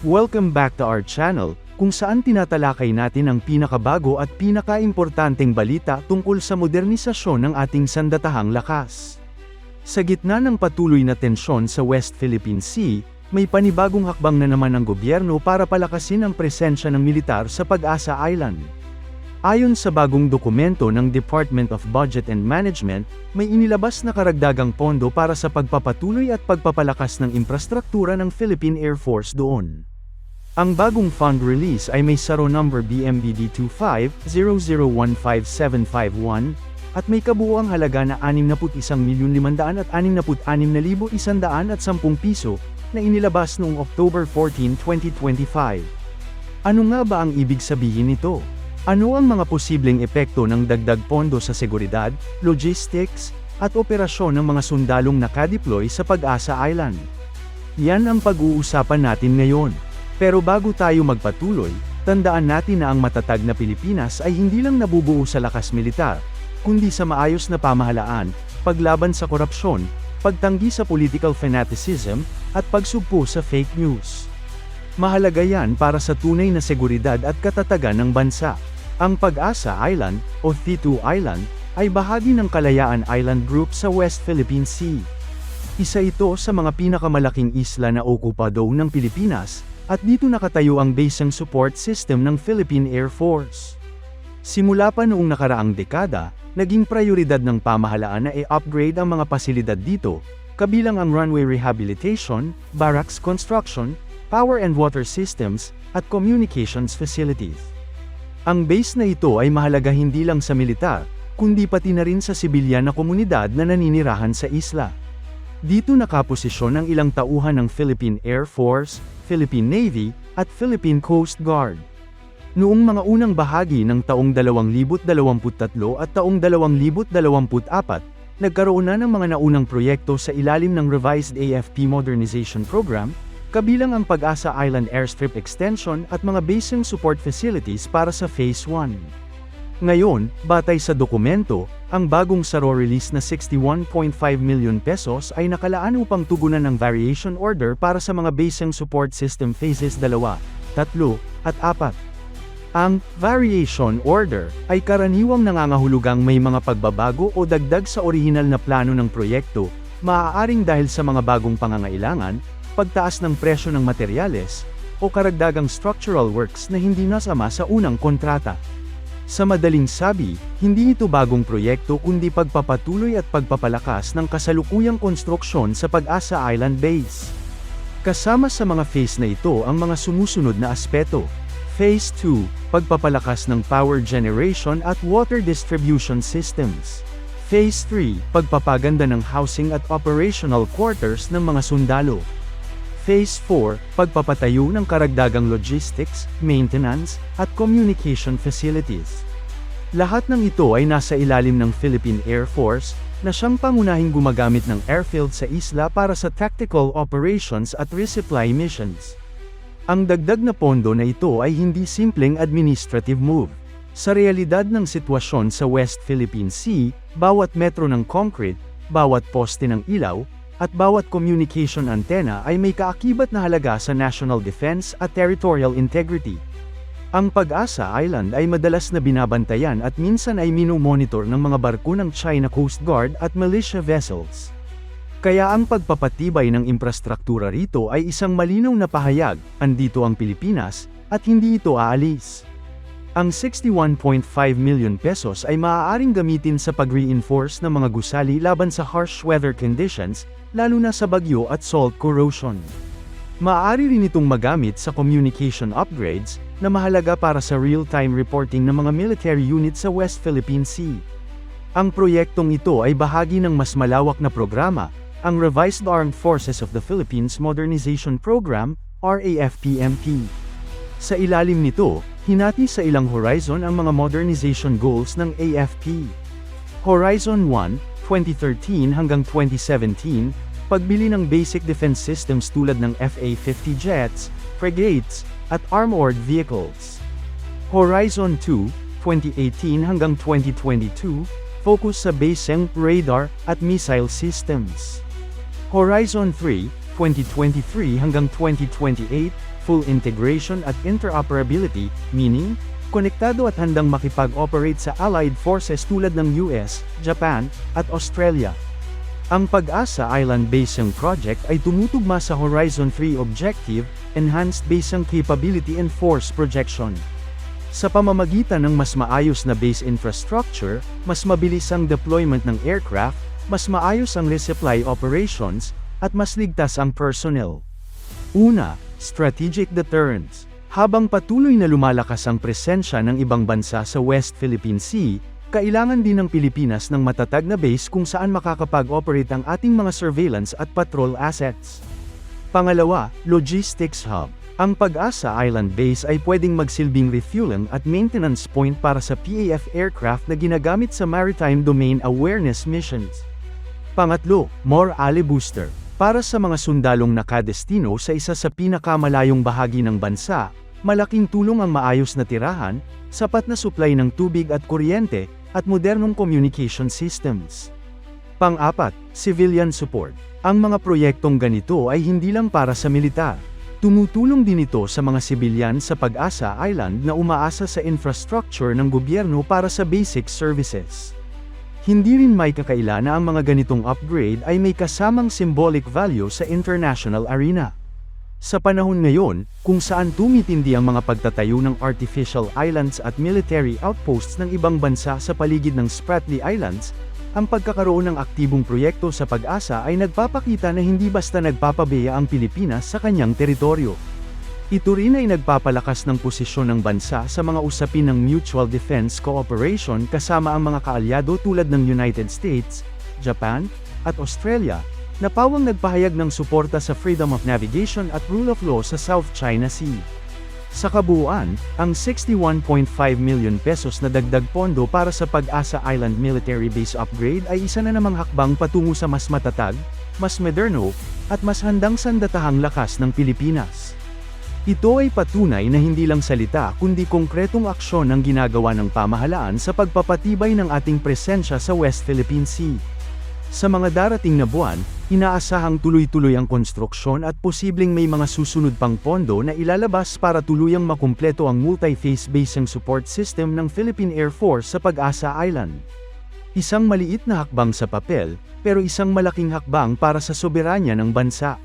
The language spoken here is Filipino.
Welcome back to our channel, kung saan tinatalakay natin ang pinakabago at pinakaimportanteng balita tungkol sa modernisasyon ng ating sandatahang lakas. Sa gitna ng patuloy na tensyon sa West Philippine Sea, may panibagong hakbang na naman ang gobyerno para palakasin ang presensya ng militar sa Pag-asa Island. Ayon sa bagong dokumento ng Department of Budget and Management, may inilabas na karagdagang pondo para sa pagpapatuloy at pagpapalakas ng infrastruktura ng Philippine Air Force doon. Ang bagong fund release ay may saro number BMBD 25-0015-751, at may kabuuang halaga na 61,566,110 piso, na inilabas noong October 14, 2025. Ano nga ba ang ibig sabihin nito? Ano ang mga posibleng epekto ng dagdag pondo sa seguridad, logistics, at operasyon ng mga sundalong nakadeploy sa Pag-asa Island? Yan ang pag-uusapan natin ngayon. Pero bago tayo magpatuloy, tandaan natin na ang matatag na Pilipinas ay hindi lang nabubuo sa lakas militar, kundi sa maayos na pamahalaan, paglaban sa korupsyon, pagtanggi sa political fanaticism, at pagsugpo sa fake news. Mahalaga yan para sa tunay na seguridad at katatagan ng bansa. Ang Pag-asa Island, o Thitu Island, ay bahagi ng Kalayaan Island Group sa West Philippine Sea. Isa ito sa mga pinakamalaking isla na okupado ng Pilipinas, at dito nakatayo ang basing support system ng Philippine Air Force. Simula pa noong nakaraang dekada, naging prioridad ng pamahalaan na i-upgrade ang mga pasilidad dito, kabilang ang runway rehabilitation, barracks construction, power and water systems, at communications facilities. Ang base na ito ay mahalaga hindi lang sa militar, kundi pati na rin sa sibilyan na komunidad na naninirahan sa isla. Dito nakaposisyon ang ilang tauhan ng Philippine Air Force, Philippine Navy, at Philippine Coast Guard. Noong mga unang bahagi ng taong 2023 at taong 2024, nagkaroon na ng mga naunang proyekto sa ilalim ng revised AFP Modernization Program, kabilang ang Pag-asa Island Airstrip Extension at mga basing support facilities para sa Phase 1. Ngayon, batay sa dokumento, ang bagong saro release na 61.5 million pesos ay nakalaan upang tugunan ng variation order para sa mga basing support system phases 2, 3, at 4. Ang variation order ay karaniwang nangangahulugang may mga pagbabago o dagdag sa orihinal na plano ng proyekto, maaaring dahil sa mga bagong pangangailangan, pagtaas ng presyo ng materyales, o karagdagang structural works na hindi nasama sa unang kontrata. Sa madaling sabi, hindi ito bagong proyekto kundi pagpapatuloy at pagpapalakas ng kasalukuyang konstruksyon sa Pag-asa Island Base. Kasama sa mga phase na ito ang mga sumusunod na aspeto. Phase 2, pagpapalakas ng power generation at water distribution systems. Phase 3, pagpapaganda ng housing at operational quarters ng mga sundalo. Phase 4, pagpapatayo ng karagdagang logistics, maintenance, at communication facilities. Lahat ng ito ay nasa ilalim ng Philippine Air Force, na siyang pangunahing gumagamit ng airfield sa isla para sa tactical operations at resupply missions. Ang dagdag na pondo na ito ay hindi simpleng administrative move. Sa realidad ng sitwasyon sa West Philippine Sea, bawat metro ng concrete, bawat poste ng ilaw, at bawat communication antenna ay may kaakibat na halaga sa national defense at territorial integrity. Ang Pag-asa Island ay madalas na binabantayan at minsan ay minumonitor ng mga barko ng China Coast Guard at militia vessels. Kaya ang pagpapatibay ng infrastruktura rito ay isang malinaw na pahayag, andito ang Pilipinas, at hindi ito aalis. Ang 61.5 million pesos ay maaaring gamitin sa pag-reinforce ng mga gusali laban sa harsh weather conditions, lalo na sa bagyo at salt corrosion. Maaari rin itong magamit sa communication upgrades, na mahalaga para sa real-time reporting ng mga military units sa West Philippine Sea. Ang proyektong ito ay bahagi ng mas malawak na programa, ang Revised Armed Forces of the Philippines Modernization Program, RAFPMP. Sa ilalim nito, hinati sa ilang horizon ang mga modernization goals ng AFP. Horizon 1, 2013 hanggang 2017, pagbili ng basic defense systems tulad ng FA-50 jets, frigates, at armored vehicles. Horizon 2, 2018 hanggang 2022, focus sa basing, radar, at missile systems. Horizon 3, 2023 hanggang 2028, full integration at interoperability, meaning, konektado at handang makipag-operate sa allied forces tulad ng US, Japan, at Australia. Ang Pag-asa Island Basing Project ay tumutugma sa Horizon 3 objective, Enhanced Basing Capability and Force Projection. Sa pamamagitan ng mas maayos na base infrastructure, mas mabilis ang deployment ng aircraft, mas maayos ang resupply operations, at mas ligtas ang personnel. Una, strategic deterrence. Habang patuloy na lumalakas ang presensya ng ibang bansa sa West Philippine Sea, kailangan din ng Pilipinas ng matatag na base kung saan makakapag-operate ang ating mga surveillance at patrol assets. Pangalawa, logistics hub. Ang Pag-asa Island Base ay pwedeng magsilbing refueling at maintenance point para sa PAF aircraft na ginagamit sa Maritime Domain Awareness missions. Pangatlo, more Ali Booster. Para sa mga sundalong nakadestino sa isa sa pinakamalayong bahagi ng bansa, malaking tulong ang maayos na tirahan, sapat na supply ng tubig at kuryente, at modernong communication systems. Pang-apat, civilian support. Ang mga proyektong ganito ay hindi lang para sa militar. Tumutulong din ito sa mga sibilyan sa Pag-asa Island na umaasa sa infrastructure ng gobyerno para sa basic services. Hindi rin may kakaila na ang mga ganitong upgrade ay may kasamang symbolic value sa international arena. Sa panahon ngayon, kung saan tumitindi ang mga pagtatayo ng artificial islands at military outposts ng ibang bansa sa paligid ng Spratly Islands, ang pagkakaroon ng aktibong proyekto sa pag-asa ay nagpapakita na hindi basta nagpapabeya ang Pilipinas sa kanyang teritoryo. Ito rin ay nagpapalakas ng posisyon ng bansa sa mga usapin ng mutual defense cooperation kasama ang mga kaalyado tulad ng United States, Japan, at Australia, na pawang nagpahayag ng suporta sa freedom of navigation at rule of law sa South China Sea. Sa kabuuan, ang 61.5 million pesos na dagdag pondo para sa Pag-asa Island Military Base upgrade ay isa na namang hakbang patungo sa mas matatag, mas moderno, at mas handang sandatahang lakas ng Pilipinas. Ito ay patunay na hindi lang salita kundi konkretong aksyon ang ginagawa ng pamahalaan sa pagpapatibay ng ating presensya sa West Philippine Sea. Sa mga darating na buwan, inaasahang tuloy-tuloy ang konstruksyon at posibleng may mga susunod pang pondo na ilalabas para tuluyang makumpleto ang multi-phase basing support system ng Philippine Air Force sa Pag-asa Island. Isang maliit na hakbang sa papel, pero isang malaking hakbang para sa soberanya ng bansa.